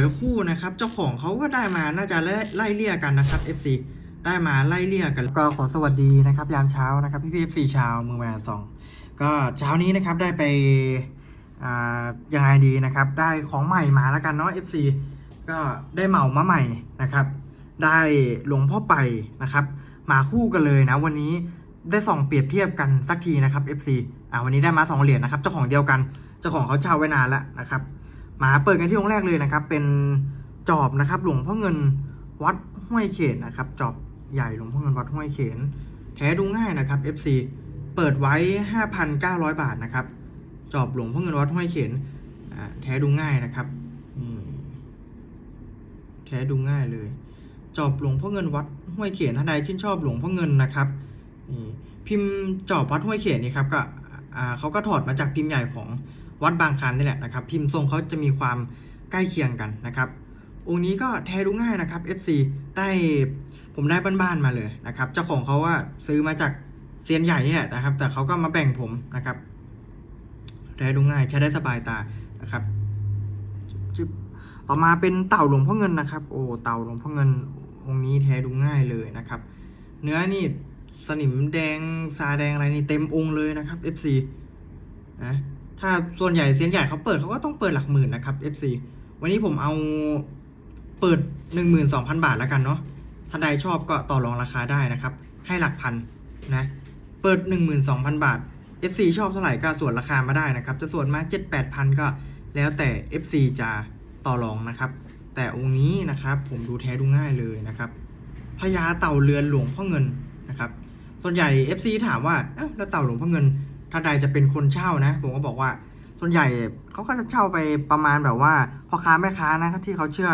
วยคู่นะครับเจ้าของเขาก็ได้มาน่าจะไล่ไล่เลี่ยกันนะครับ FC ได้มาไล่เลี่ยกันก็ขอสวัสดีนะครับ ยามเช้านะครับพี่พี่ FC ชาวมือแมนสองก็เช้านี้นะครับได้ไปอ่ายังไงดีนะครับ ได้ของใหม่มาแล้วกันเนาะ FC ก็ได้เหมามาใหม่นะครับ ได้หลวงพ่อไปนะครับ มาคู่กันเลยนะวันนี้ได้ส่องเปรียบเทียบกันสักทีนะครับ FC อ่าวันนี้ได้มาสองเหรียญนะครับเจ้าของเดียวกันเจ้าของเขาเช่าไว้นานแล้วนะครับ มาเปิดกันที่องค์แรกเลยนะครับ เป็นจอบนะครับหลวงพ่อเงินวัดห้วยเขนนะครับ จอบใหญ่หลวงพ่อเงินวัดห้วยเขน แท้ดูง่ายนะครับ FC เปิดไว้ 5,900 บาทนะครับ จอบหลวงพ่อเงินวัดห้วยเขนแท้ดูง่ายนะครับแท้ดูง่ายเลย จอบหลวงพ่อเงินวัดห้วยเขนท่านใดชื่นชอบหลวงพ่อเงินนะครับนี่พิมพ์จอบวัดห้วยเขนนี่ครับก็ เขาก็ถอดมาจากพิมพ์ใหญ่ของวัดบางคลันนี่แหละนะครับ พิมพ์ทรงเขาจะมีความใกล้เคียงกันนะครับ องค์นี้ก็แท้ดูง่ายนะครับ FC ได้ผมได้บ้านๆมาเลยนะครับ เจ้าของเขาว่าซื้อมาจากเซียนใหญ่นี่แหละนะครับ แต่เขาก็มาแบ่งผมนะครับแท้ดูง่ายใช้ได้สบายตานะครับจึ๊บต่อมาเป็นเต่าหลวงพ่อเงินนะครับ โอ้เต่าหลวงพ่อเงินองค์นี้แท้ดูง่ายเลยนะครับ เนื้อนี่ สนิมแดงซาแดงอะไรนี่เต็มองค์เลยนะครับ FC นะถ้าส่วนใหญ่เซียนใหญ่เขาเปิดเขาก็ต้องเปิดหลักหมื่นนะครับ FC วันนี้ผมเอาเปิด 12,000 บาทแล้วกันเนาะถ้าใดชอบก็ต่อรองราคาได้นะครับ ให้หลักพันนะเปิด 12,000 บาท FC ชอบเท่าไหร่ก็ส่วนราคามาได้นะครับ จะส่วนมา7 8พันก็แล้วแต่ FC จะต่อรองนะครับ แต่องค์นี้นะครับผมดูแท้ดูง่ายเลยนะครับพญาเต่าเรือนหลวงพ่อเงิน นะครับ ส่วนใหญ่ FC ถามว่าเอ้าแล้วเต่าหลวงพ่อเงินถ้าใดจะเป็นคนเช่านะ ผมก็บอกว่า ส่วนใหญ่เขาก็จะเช่าไปประมาณแบบว่าพ่อค้าแม่ค้านะที่เขาเชื่อ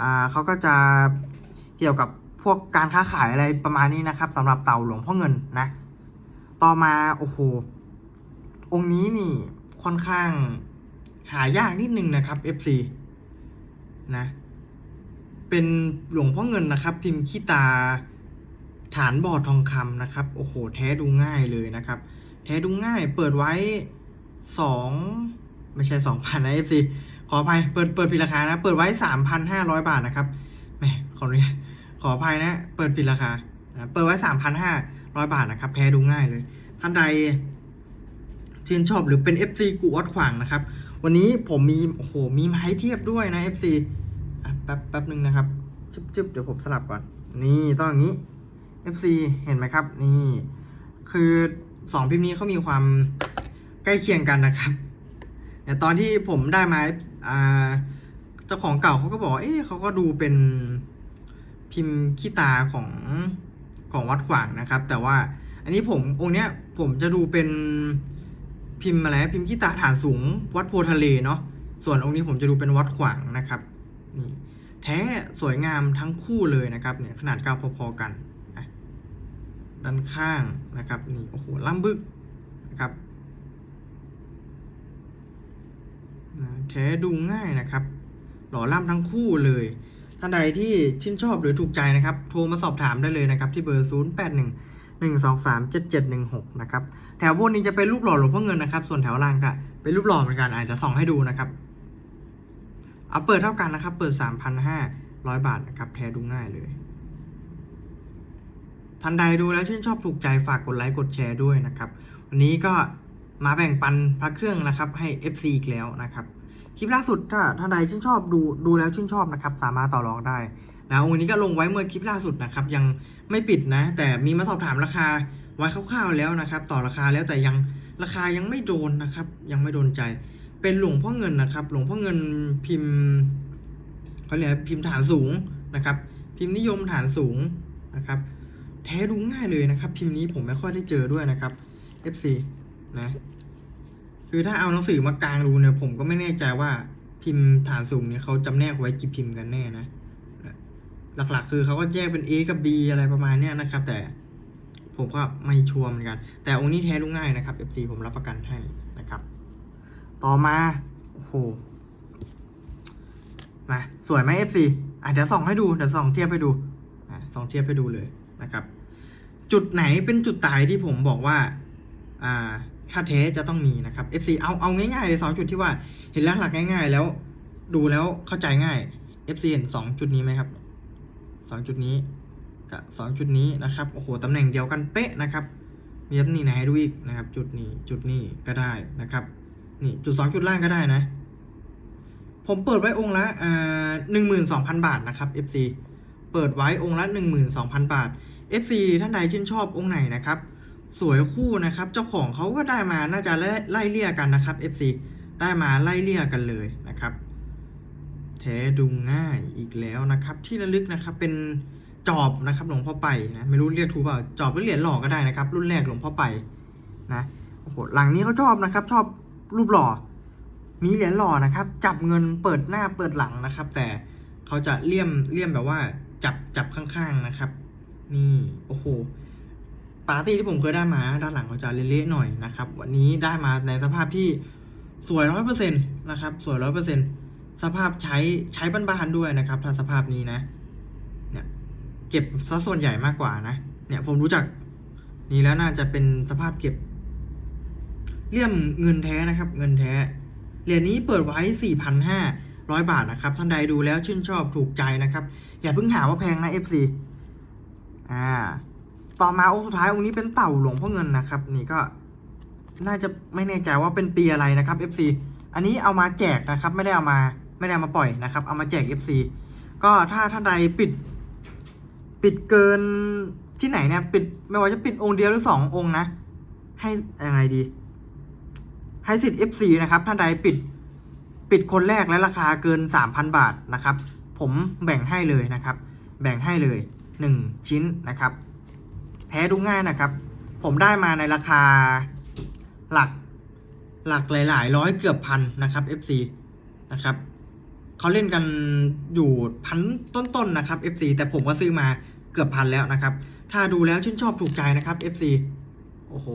อ่าเขาก็จะเกี่ยวกับพวกการค้าขายอะไรประมาณนี้นะครับสำหรับเต่าหลวงพ่อเงินนะ ต่อมาโอ้โหองค์นี้นี่ค่อนข้างหายากนิดนึงนะครับ FC นะ เป็นหลวงพ่อเงินนะครับ พิมพ์ขี้ตา ฐานบอดทองคำนะครับ โอ้โห แท้ดูง่ายเลยนะครับ แท้ดูง่าย เปิดไว้สองไม่ใช่สองพันนะ FC ขออภัย เปิด เปิดผิดราคานะ เปิดไว้สามพันห้าร้อยบาทนะครับแหมขออนุญาตขออภัยนะ เปิดผิดราคานะเปิดไว้สามพันห้าร้อยบาทนะครับ แท้ดูง่ายเลย ท่านใดชื่นชอบหรือเป็น FC กูออดขวางนะครับ วันนี้ผมมี โอ้โห มีมาให้เทียบด้วยนะ FC อะแป๊บแป๊บหนึ่งนะครับจึ๊บจึ๊บเดี๋ยวผมสลับก่อน นี่ต้องอย่างนี้ FC เห็นไหมครับ นี่ คือสองพิมพ์นี้เขามีความใกล้เคียงกันนะครับแต่ตอนที่ผมได้มาเจ้าของเก่าเขาก็บอกเอ๊ะเขาก็ดูเป็นพิมพ์ขี้ตาของของวัดขวางนะครับ แต่ว่าอันนี้ผมองค์เนี้ยผมจะดูเป็นพิมพ์อะไรพิมพ์ขี้ตาฐานสูง วัดโพธิ์ทะเลเนาะส่วนองค์นี้ผมจะดูเป็นวัดขวางนะครับนี่แท้สวยงามทั้งคู่เลยนะครับเนี่ยขนาดเก้าพอๆกัน ด้านข้างนะครับนี่โอ้โหล่ำบึกนะครับแท้ดูง่ายนะครับ หล่อล่ำทั้งคู่เลย ท่านใดที่ชื่นชอบหรือถูกใจนะครับ โทรมาสอบถามได้เลยนะครับ ที่เบอร์ 0 8 1 1 2 3 7 7 1 6 นะครับ แถวบนนี้จะเป็นรูปหล่อหลวงพ่อเงินนะครับ ส่วนแถวล่างก็เป็นรูปหล่อเหมือนกันอาจจะส่องให้ดูนะครับ เอาเปิดเท่ากันนะครับ เปิด 3,500 บาทนะครับ แท้ดูง่ายเลย ท่านใดดูแล้วชื่นชอบถูกใจฝากกดไลค์กดแชร์ด้วยนะครับ วันนี้ก็มาแบ่งปันพระเครื่องนะครับให้ FC อีกแล้วนะครับ คลิปล่าสุดถ้าท่านใดชื่นชอบดูดูแล้วชื่นชอบนะครับ สามารถต่อรองได้นะวันนี้ก็ลงไว้เมื่อคลิปล่าสุดนะครับ ยังไม่ปิดนะ แต่มีมาสอบถามราคาไว้คร่าวๆแล้วนะครับ ต่อราคาแล้วแต่ยังราคายังไม่โดนนะครับ ยังไม่โดนใจ เป็นหลวงพ่อเงินนะครับ หลวงพ่อเงินพิมพ์เขาเรียกพิมพ์ฐานสูงนะครับ พิมพ์นิยมฐานสูงนะครับ แท้ดูง่ายเลยนะครับ พิมพ์นี้ผมไม่ค่อยได้เจอด้วยนะครับ FC นะ คือถ้าเอาหนังสือมากางดูเนี่ย ผมก็ไม่แน่ใจว่าพิมพ์ฐานสูงเนี่ยเขาจำแนกไว้กี่พิมพ์กันแน่นะ หลักๆ คือเขาก็แยกเป็น A กับ B อะไรประมาณเนี้ยนะครับ แต่ผมก็ไม่ชัวร์เหมือนกัน แต่องค์นี้แท้ดูง่ายนะครับ FC ผมรับประกันให้นะครับ ต่อมาโอ้โหมาสวยไหม FC อะเดี๋ยวส่องให้ดูเดี๋ยวส่องเทียบให้ดูอะส่องเทียบให้ดูเลย นะครับ จุดไหนเป็นจุดตายที่ผมบอกว่าอ่าถ้าเทสจะต้องมีนะครับ FC เอาเอาง่ายๆเลยสองจุดที่ว่าเห็นลหลักง่าย ๆ แล้วดูแล้วเข้าใจง่าย FC เห็นสองจุดนี้ไหมครับสองจุดนี้กับสองจุดนี้นะครับโอ้โหตำแหน่งเดียวกันเป๊ะนะครับมีตำแหน่งไหนให้ดูอีกนะครับ จุดนี้จุดนี้ก็ได้นะครับนี่จุดสองจุดล่างก็ได้นะ ผมเปิดไว้องค์ละอ่าหนึ่งหมื่นสองพันบาทนะครับ FC เปิดไว้องค์ละหนึ่งหมื่นสองพันบาท FC ท่านใดชื่นชอบองค์ไหนนะครับ สวยคู่นะครับ เจ้าของเขาก็ได้มาน่าจะไล่ไล่เลี่ยกันนะครับ FC ได้มาไล่เลี่ยกันเลยนะครับแท้ดูง่ายอีกแล้วนะครับ ที่ระลึกนะครับเป็นจอบนะครับหลวงพ่อไปนะไม่รู้เรียกถูกเปล่าจอบหรือเหรียญหล่อก็ได้นะครับ รุ่นแรกหลวงพ่อไปนะโอ้โหหลังนี้เขาชอบนะครับ ชอบรูปหล่อ มีเหรียญหล่อนะครับ จับเงินเปิดหน้าเปิดหลังนะครับ แต่เขาจะเลี่ยมเลี่ยมแบบว่าจับจับข้างๆนะครับ นี่ โอ้โหปาร์ตี้ที่ผมเคยได้มา ด้านหลังเขาจะเละๆหน่อยนะครับ วันนี้ได้มาในสภาพที่สวยร้อยเปอร์เซ็นต์นะครับ สวยร้อยเปอร์เซ็นต์สภาพใช้ใช้บ้านๆด้วยนะครับ ถ้าสภาพนี้นะ เนี่ยเก็บซะส่วนใหญ่มากกว่านะ เนี่ยผมรู้จักนี้แล้วน่าจะเป็นสภาพเก็บเลี่ยมเงินแท้นะครับ เงินแท้เหรียญนี้เปิดไว้ 4,500 บาทนะครับ ท่านใดดูแล้วชื่นชอบถูกใจนะครับ อย่าเพิ่งหาว่าแพงนะ FC อ่า ต่อมาองค์สุดท้ายองค์นี้เป็นเต่าหลวงพ่อเงินนะครับ นี่ก็น่าจะไม่แน่ใจว่าเป็นปีอะไรนะครับ FC อันนี้เอามาแจกนะครับ ไม่ได้เอามาไม่ได้เอามาปล่อยนะครับ เอามาแจก FC ก็ถ้าท่านใดปิด ปิดเกินที่ไหนเนี่ย ปิดไม่ว่าจะปิดองค์เดียวหรือสององค์นะ ให้ยังไงดี ให้สิทธิ์ FC นะครับ ท่านใดปิด ปิดคนแรกและราคาเกิน3,000บาทนะครับ ผมแบ่งให้เลยนะครับ แบ่งให้เลย 1 ชิ้นนะครับ แท้ดูง่ายนะครับ ผมได้มาในราคาหลักหลักหลาย ๆ ร้อยเกือบพันนะครับ FC นะครับเขาเล่นกันอยู่พันต้นๆนะครับ FC แต่ผมก็ซื้อมาเกือบพันแล้วนะครับ ถ้าดูแล้วชื่นชอบถูกใจนะครับ FC โอ้โห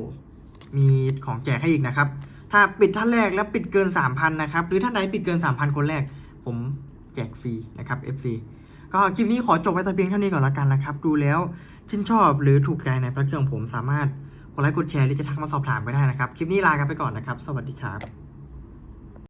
มีของแจกให้อีกนะครับ ถ้าปิดท่านแรกแล้วปิดเกิน 3,000 นะครับ หรือท่านใดปิดเกิน 3,000 คนแรก ผมแจกฟรีนะครับ FC ก็คลิปนี้ขอจบไว้แต่เพียงเท่านี้ก่อนละกันนะครับ ดูแล้วชื่นชอบหรือถูกใจในพระเครื่องของผมสามารถกดไลค์กดแชร์หรือจะทักมาสอบถามก็ได้นะครับ คลิปนี้ลากันไปก่อนนะครับ สวัสดีครับ